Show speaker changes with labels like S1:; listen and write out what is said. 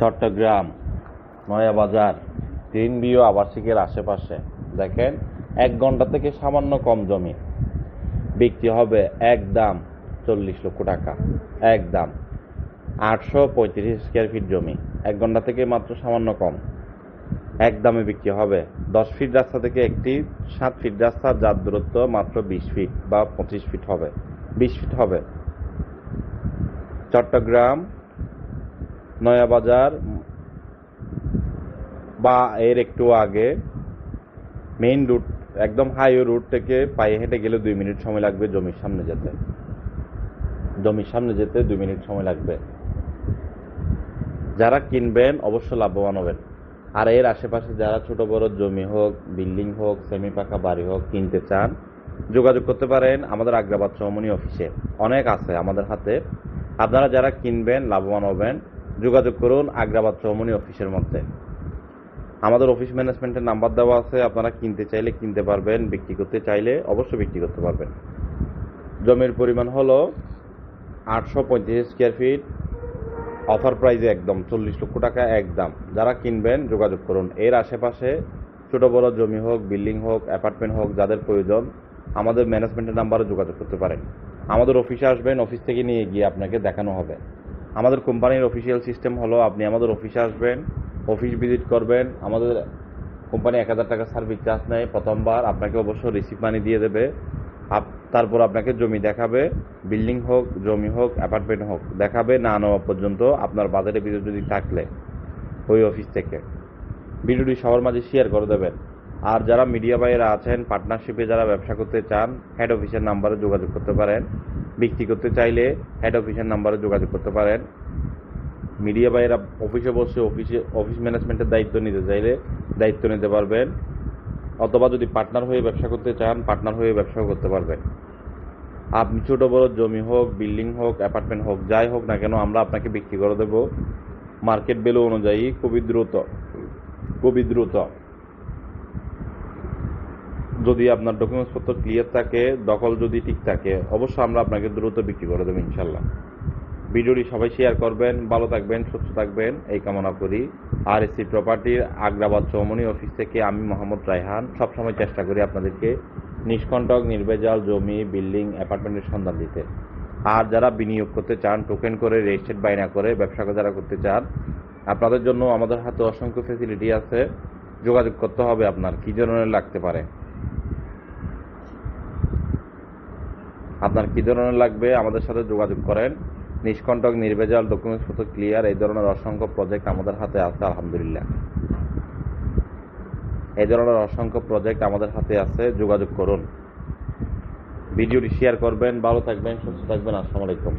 S1: চট্টগ্রাম নয়া বাজার তিন বিও আবাসিকের আশেপাশে। দেখেন, এক ঘণ্টা থেকে সামান্য কম জমি। বিক্রি হবে এক দাম চল্লিশ লক্ষ টাকা। এক দাম আটশো পঁয়ত্রিশ স্কোয়ার ফিট জমি। এক ঘণ্টা থেকে মাত্র সামান্য কম। এক দামে বিক্রি হবে দশ ফিট রাস্তা থেকে একটি সাত ফিট রাস্তার যার দূরত্ব মাত্র বিশ ফিট বা পঁচিশ ফিট হবে। বিশ ফিট হবে। চট্টগ্রাম নয়াবাজার, বা এর একটু আগে মেইন রুট একদম হাইওয়ে রুট থেকে পায়ে হেঁটে গেলে দুই মিনিট সময় লাগবে জমির সামনে যেতে। জমির সামনে যেতে দুই মিনিট সময় লাগবে। যারা কিনবেন অবশ্য লাভবান হবেন। আর এর আশেপাশে যারা ছোট, বড় জমি হোক, বিল্ডিং হোক সেমি পাকা বাড়ি হোক কিনতে চান, যোগাযোগ করতে পারেন আমাদের আগ্রাবাদ চৌমনি অফিসে। অনেক আছে আমাদের হাতে। আপনারা যারা কিনবেন, লাভবান হবেন যোগাযোগ করুন আগ্রাবাদ চৌমনি অফিসের মধ্যে। আমাদের অফিস ম্যানেজমেন্টের নাম্বার দেওয়া আছে, আপনারা কিনতে চাইলে কিনতে পারবেন, বিক্রি করতে চাইলে অবশ্যই বিক্রি করতে পারবেন। জমির পরিমাণ হলো আটশো পঁয়ত্রিশ স্কোয়ার ফিট অফার প্রাইজে একদম চল্লিশ লক্ষ টাকা একদম। যারা কিনবেন, যোগাযোগ করুন। এর আশেপাশে ছোট বড় জমি হোক, বিল্ডিং হোক, অ্যাপার্টমেন্ট হোক, যাদের প্রয়োজন, আমাদের ম্যানেজমেন্টের নাম্বারে যোগাযোগ করতে পারেন। আমাদের অফিসে আসবেন, অফিস থেকে নিয়ে গিয়ে আপনাকে দেখানো হবে। আমাদের কোম্পানির অফিসিয়াল সিস্টেম হলো আপনি আমাদের অফিসে আসবেন অফিস ভিজিট করবেন, আমাদের কোম্পানি এক হাজার টাকা সার্ভিস চার্জ নেয় প্রথমবার, আপনাকে অবশ্য রিসিভ মানি দিয়ে দেবে। আপ, তারপর আপনাকে জমি দেখাবে বিল্ডিং হোক, জমি হোক অ্যাপার্টমেন্ট হোক, দেখাবে, না নেওয়া পর্যন্ত আপনার বাজারে ভিতরে যদি থাকলে ওই অফিস থেকে। ভিডিওটি সবার মাঝে শেয়ার করে দেবেন। আর যারা মিডিয়া বাইরা আছেন পার্টনারশিপে যারা ব্যবসা করতে চান হেড অফিসের নাম্বারে যোগাযোগ করতে পারেন। বিক্রি করতে চাইলে হেড অফিসের নাম্বারে যোগাযোগ করতে পারেন। মিডিয়া বাইরা অফিসে বসে অফিসে অফিস ম্যানেজমেন্টের দায়িত্ব নিতে চাইলে দায়িত্ব নিতে পারবেন। অথবা যদি পার্টনার হয়ে ব্যবসা করতে চান পার্টনার হয়ে ব্যবসাও করতে পারবেন। আপনি ছোটো, বড়, জমি হোক বিল্ডিং হোক অ্যাপার্টমেন্ট হোক, যাই হোক না কেন, আমরা আপনাকে বিক্রি করে দেব। মার্কেট ভ্যালু অনুযায়ী খুবই দ্রুত খুবই দ্রুত। যদি আপনার ডকুমেন্টসপত্র ক্লিয়ার থাকে, দখল যদি ঠিক থাকে, অবশ্যই আমরা আপনাকে দ্রুত বিক্রি করে দেবো, ইনশাল্লাহ। ভিডিওটি সবাই শেয়ার করবেন, ভালো থাকবেন, সুস্থ থাকবেন, এই কামনা করি। আর এসি প্রপার্টির আগ্রাবাদ চৌমনি অফিস থেকে আমি মোহাম্মদ রায়হান, সবসময় চেষ্টা করি আপনাদেরকে নিষ্কণ্টক, নির্ভেজাল জমি, বিল্ডিং, অ্যাপার্টমেন্টের সন্ধান দিতে। আর যারা বিনিয়োগ করতে চান টোকেন করে রেজিস্ট্রেড বাইনা করে, ব্যবসা যারা করতে চান, আপনাদের জন্য আমাদের হাতে অসংখ্য ফেসিলিটি আছে। যোগাযোগ করতে হবে আপনার, কী ধরনের লাগতে পারে? আপনার কী ধরনের লাগবে আমাদের সাথে যোগাযোগ করেন। নিষ্কণ্টক, নির্ভেজাল ডকুমেন্টস পত্র ক্লিয়ার এই ধরনের অসংখ্য প্রজেক্ট আমাদের হাতে আছে, আলহামদুলিল্লাহ। এই ধরনের অসংখ্য প্রজেক্ট আমাদের হাতে আছে, যোগাযোগ করুন। ভিডিওটি শেয়ার করবেন, ভালো থাকবেন, সুস্থ থাকবেন, আসসালামু আলাইকুম।